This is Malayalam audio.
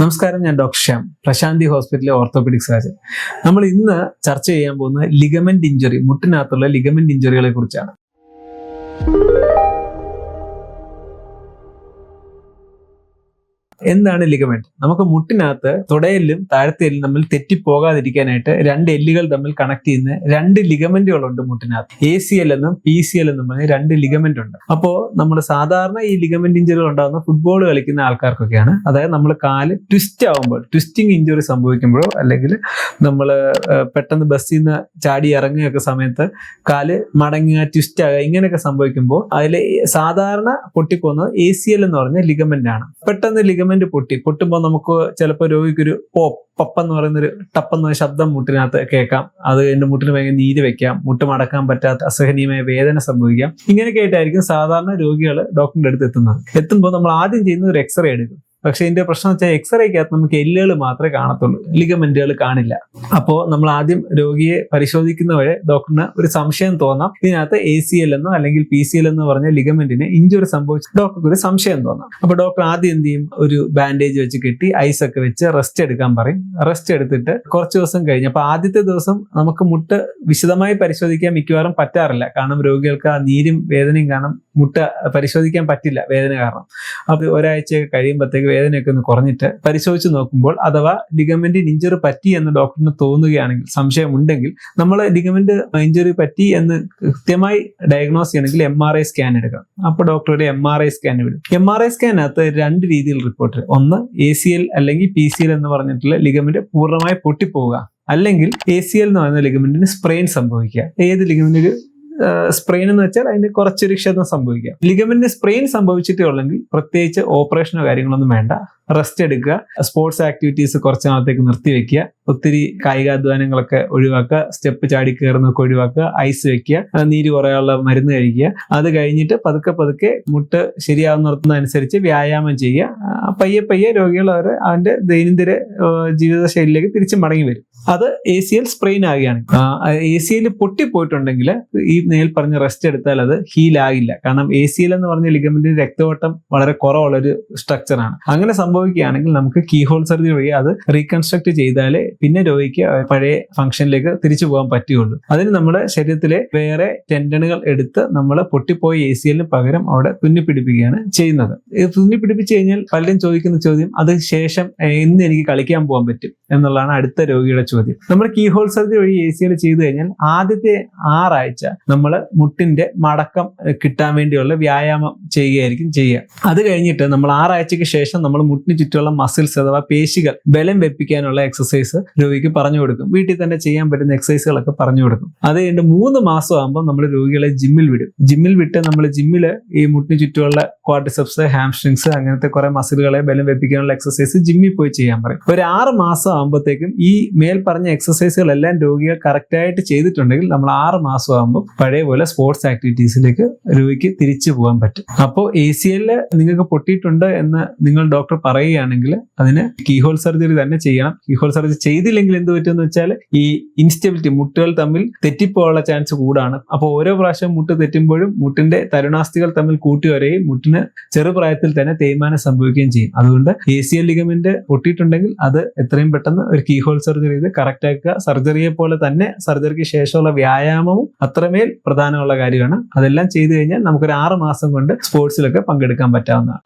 നമസ്കാരം ഞാൻ ഡോക്ടർ ശ്യാം പ്രശാന്തി ഹോസ്പിറ്റലിലെ ഓർത്തോപെഡിക് സർജൻ നമ്മൾ ഇന്ന് ചർച്ച ചെയ്യാൻ പോകുന്നത് ലിഗമെന്റ് ഇഞ്ചുറി മുട്ടിനകത്തുള്ള ലിഗമെന്റ് ഇഞ്ചുറികളെ കുറിച്ചാണ്. എന്താണ് ലിഗമെന്റ് നമുക്ക് മുട്ടിനകത്ത് തുടയെല്ലും താഴത്തെ എല്ലും തമ്മിൽ തെറ്റിപ്പോകാതിരിക്കാനായിട്ട് രണ്ട് എല്ലുകൾ തമ്മിൽ കണക്ട് ചെയ്യുന്ന രണ്ട് ലിഗമെന്റുകളുണ്ട് മുട്ടിനകത്ത്. എ സി എൽ എന്നും പി സി എൽ എന്നും പറഞ്ഞ രണ്ട് ലിഗമെന്റ് ഉണ്ട്. അപ്പോ നമ്മൾ സാധാരണ ഈ ലിഗമെന്റ് ഇഞ്ചുറികൾ ഉണ്ടാകുന്ന ഫുട്ബോൾ കളിക്കുന്ന ആൾക്കാർക്കൊക്കെയാണ്. അതായത് നമ്മൾ കാൽ ട്വിസ്റ്റ് ആവുമ്പോൾ ട്വിസ്റ്റിംഗ് ഇഞ്ചുറി സംഭവിക്കുമ്പോഴോ അല്ലെങ്കിൽ നമ്മൾ പെട്ടെന്ന് ബസ്സിൽ നിന്ന് ചാടി ഇറങ്ങുകയൊക്കെ സമയത്ത് കാൽ മടങ്ങുക ട്വിസ്റ്റ് ആകുക ഇങ്ങനെയൊക്കെ സംഭവിക്കുമ്പോൾ അതിൽ സാധാരണ പൊട്ടിപ്പോകുന്നത് എ സി എൽ എന്ന് പറഞ്ഞ ലിഗമെന്റ് ആണ്. പെട്ടെന്ന് ലിഗമെന്റ് പൊട്ടി. പൊട്ടുമ്പോൾ നമുക്ക് ചിലപ്പോൾ രോഗിക്കൊരു പോപ്പ് പപ്പെന്ന് പറയുന്നൊരു ടപ്പെന്ന ശബ്ദം മുട്ടിനകത്ത് കേൾക്കാം. അത് കഴിഞ്ഞ് മുട്ടിന് ഭയങ്കര നീര് വെക്കാം. മുട്ട് മടക്കാൻ പറ്റാത്ത അസഹനീയമായ വേദന സംഭവിക്കാം. ഇങ്ങനെയൊക്കെ ആയിട്ടായിരിക്കും സാധാരണ രോഗികൾ ഡോക്ടറിന്റെ അടുത്ത് എത്തുന്നത്. എത്തുമ്പോൾ നമ്മൾ ആദ്യം ചെയ്യുന്ന ഒരു എക്സ്റേ എടുക്കും. പക്ഷെ ഇതിന്റെ പ്രശ്നം വെച്ചാൽ എക്സ്റേക്കകത്ത് നമുക്ക് എല്ലുകൾ മാത്രമേ കാണത്തുള്ളൂ. ലിഗമെന്റുകൾ കാണില്ല. അപ്പോൾ നമ്മൾ ആദ്യം രോഗിയെ പരിശോധിക്കുന്ന വഴി ഡോക്ടറിന് ഒരു സംശയം തോന്നാം. ഇതിനകത്ത് എ സി എൽ എന്നോ അല്ലെങ്കിൽ പി സി എൽ എന്ന് പറഞ്ഞ ലിഗമെന്റിന് ഇഞ്ചുറി സംഭവിച്ച ഡോക്ടർക്ക് ഒരു സംശയം തോന്നാം. അപ്പോൾ ഡോക്ടർ ആദ്യം എന്ത് ചെയ്യും? ഒരു ബാൻഡേജ് വെച്ച് കെട്ടി ഐസ് ഒക്കെ വെച്ച് റെസ്റ്റ് എടുക്കാൻ പറയും. റെസ്റ്റ് എടുത്തിട്ട് കുറച്ച് ദിവസം കഴിഞ്ഞ് അപ്പോൾ ആദ്യത്തെ ദിവസം നമുക്ക് മുട്ട് വിശദമായി പരിശോധിക്കാൻ മിക്കവാറും പറ്റാറില്ല. കാരണം രോഗികൾക്ക് ആ നീരും വേദനയും കാരണം മുട്ട പരിശോധിക്കാൻ പറ്റില്ല വേദന കാരണം. അത് ഒരാഴ്ചയൊക്കെ കഴിയുമ്പോഴത്തേക്ക് വേദനയൊക്കെ ഒന്ന് കുറഞ്ഞിട്ട് പരിശോധിച്ച് നോക്കുമ്പോൾ അഥവാ ലിഗമെന്റ് ഇഞ്ചറി പറ്റി എന്ന് ഡോക്ടറിന് തോന്നുകയാണെങ്കിൽ സംശയമുണ്ടെങ്കിൽ നമ്മൾ ലിഗമെന്റ് ഇഞ്ചറി പറ്റി എന്ന് കൃത്യമായി ഡയഗ്നോസ് ചെയ്യണമെങ്കിൽ എം ആർ ഐ സ്കാൻ എടുക്കണം. അപ്പോൾ ഡോക്ടറുടെ എം ആർ ഐ സ്കാൻ വിടും. എം ആർ ഐ സ്കാനകത്ത് രണ്ട് രീതിയിൽ റിപ്പോർട്ട് ഒന്ന് എ സി എൽ അല്ലെങ്കിൽ പി സി എൽ എന്ന് പറഞ്ഞിട്ടുള്ള ലിഗമെന്റ് പൂർണമായി പൊട്ടിപ്പോവുക. അല്ലെങ്കിൽ എ സി എൽ എന്ന് പറയുന്ന ലിഗമെന്റിന് സ്പ്രെയിൻ സംഭവിക്കുക. ഏത് ലിഗമെന്റിന്? സ്പ്രെയിൻ എന്ന് വെച്ചാൽ അതിന് കുറച്ചൊരു ക്ഷതം സംഭവിക്കാം. ലിഗമെന്റിന് സ്പ്രെയിൻ സംഭവിച്ചിട്ടേ ഉള്ളെങ്കിൽ പ്രത്യേകിച്ച് ഓപ്പറേഷനോ കാര്യങ്ങളൊന്നും വേണ്ട. റെസ്റ്റ് എടുക്കുക സ്പോർട്സ് ആക്ടിവിറ്റീസ് കുറച്ച് നാളത്തേക്ക് നിർത്തിവെക്കുക ഒത്തിരി കായികാധ്വാനങ്ങളൊക്കെ ഒഴിവാക്കുക സ്റ്റെപ്പ് ചാടി കയറുന്നൊക്കെ ഒഴിവാക്കുക ഐസ് വെക്കുക നീര് കുറയാനുള്ള മരുന്ന് കഴിക്കുക. അത് കഴിഞ്ഞിട്ട് പതുക്കെ പതുക്കെ മുട്ട് ശരിയാവുന്നിടത്തുന്നതനുസരിച്ച് വ്യായാമം ചെയ്യുക. പയ്യെ പയ്യെ രോഗികൾ അവർ അവന്റെ ദൈനംദിന ജീവിതശൈലിയിലേക്ക് തിരിച്ചു മടങ്ങി വരും. അത് എ സി എൽ സ്പ്രെയിൻ ആകുകയാണ് എ സി എൽ പൊട്ടിപ്പോയിട്ടുണ്ടെങ്കിൽ ഈ നേൽ പറഞ്ഞ റെസ്റ്റ് എടുത്താൽ അത് ഹീൽ ആകില്ല. കാരണം എ സി എൽ എന്ന് പറഞ്ഞ ലിഗമെന്റിന് രക്തയോട്ടം വളരെ കുറവുള്ള ഒരു സ്ട്രക്ചറാണ് അങ്ങനെ സംഭവിക്കുകയാണെങ്കിൽ നമുക്ക് കീ ഹോൾ സർജറി വഴി അത് റീകൺസ്ട്രക്ട് ചെയ്താലേ പിന്നെ രോഗിക്ക് പഴയ ഫംഗ്ഷനിലേക്ക് തിരിച്ചു പോകാൻ പറ്റുകയുള്ളൂ. അതിന് നമ്മുടെ ശരീരത്തിലെ വേറെ ടെൻഡനുകൾ എടുത്ത് നമ്മൾ പൊട്ടിപ്പോയ എ സി എല്ലിന് പകരം അവിടെ തുന്നിപ്പിടിപ്പിക്കുകയാണ് ചെയ്യുന്നത്. തുന്നിപ്പിടിപ്പിച്ച് കഴിഞ്ഞാൽ പലരും ചോദിക്കുന്ന ചോദ്യം അത് ശേഷം ഇന്ന് എനിക്ക് കളിക്കാൻ പോകാൻ പറ്റും. എന്നുള്ളതാണ് അടുത്ത രോഗിയുടെ ചോദ്യം. നമ്മൾ കീ ഹോൾ സർജറി വഴി എ സി എൽ ചെയ്തു കഴിഞ്ഞാൽ ആദ്യത്തെ ആറാഴ്ച നമ്മൾ മുട്ടിന്റെ മടക്കം കിട്ടാൻ വേണ്ടിയുള്ള വ്യായാമം ചെയ്യുകയായിരിക്കും ചെയ്യുക. അത് കഴിഞ്ഞിട്ട് നമ്മൾ ആറാഴ്ചയ്ക്ക് ശേഷം നമ്മൾ മുട്ടിന് ചുറ്റുമുള്ള മസിൽസ് അഥവാ പേശികൾ ബലം വെപ്പിക്കാനുള്ള എക്സസൈസ് രോഗിക്ക് പറഞ്ഞു കൊടുക്കും. വീട്ടിൽ തന്നെ ചെയ്യാൻ പറ്റുന്ന എക്സസൈസുകളൊക്കെ പറഞ്ഞു കൊടുക്കും. അത് കഴിഞ്ഞിട്ട് മൂന്ന് മാസം ആകുമ്പോൾ നമ്മൾ രോഗികളെ ജിമ്മിൽ വിടും. ജിമ്മിൽ വിട്ട് നമ്മൾ ജിമ്മിൽ ഈ മുട്ടിന് ചുറ്റുമുള്ള ക്വാഡ്രിസെപ്സ് ഹാംസ്ട്രിങ്സ് അങ്ങനത്തെ കുറെ മസിലുകളെ ബലം വെപ്പിക്കാനുള്ള എക്സസൈസ് ജിമ്മിൽ പോയി ചെയ്യാൻ പറയും. ഒരു ആറ് മാസം ആകുമ്പോഴത്തേക്കും ഈ മേൽ പറഞ്ഞ എക്സസൈസുകളെല്ലാം രോഗികൾ കറക്റ്റായിട്ട് ചെയ്തിട്ടുണ്ടെങ്കിൽ നമ്മൾ ആറ് മാസം ആകുമ്പോൾ പഴയ പോലെ സ്പോർട്സ് ആക്ടിവിറ്റീസിലേക്ക് രോഗിക്ക് തിരിച്ചു പോകാൻ പറ്റും. അപ്പോൾ എ സി എല്ലിൽ നിങ്ങൾക്ക് പൊട്ടിയിട്ടുണ്ട് എന്ന് നിങ്ങൾ ഡോക്ടർ പറയുകയാണെങ്കിൽ അതിന് കീഹോൾ സർജറി തന്നെ ചെയ്യണം. കീഹോൾ സർജറി ചെയ്തില്ലെങ്കിൽ എന്ത് പറ്റുമെന്ന് വെച്ചാൽ ഈ ഇൻസ്റ്റബിലിറ്റി മുട്ടുകൾ തമ്മിൽ തെറ്റിപ്പോകാനുള്ള ചാൻസ് കൂടാണ്. അപ്പോൾ ഓരോ പ്രാവശ്യം മുട്ട് തെറ്റുമ്പോഴും മുട്ടിന്റെ തരുണാസ്ഥികൾ തമ്മിൽ കൂട്ടി വരെയും മുട്ടിന് ചെറുപ്രായത്തിൽ തന്നെ തേയ്മാനം സംഭവിക്കുകയും ചെയ്യും. അതുകൊണ്ട് എ സി എൽ ലിഗമെന്റ് പൊട്ടിയിട്ടുണ്ടെങ്കിൽ അത് എത്രയും പെട്ടെന്ന് ഒരു കീ ഹോൾ സർജറി ചെയ്ത് കറക്റ്റ് ആക്കുക. സർജറിയെ പോലെ തന്നെ സർജറിക്ക് ശേഷമുള്ള വ്യായാമവും അത്രമേൽ പ്രധാനമുള്ള കാര്യമാണ്. അതെല്ലാം ചെയ്തു കഴിഞ്ഞാൽ നമുക്കൊരു ആറ് മാസം കൊണ്ട് സ്പോർട്സിലൊക്കെ പങ്കെടുക്കാൻ പറ്റാവുന്നതാണ്.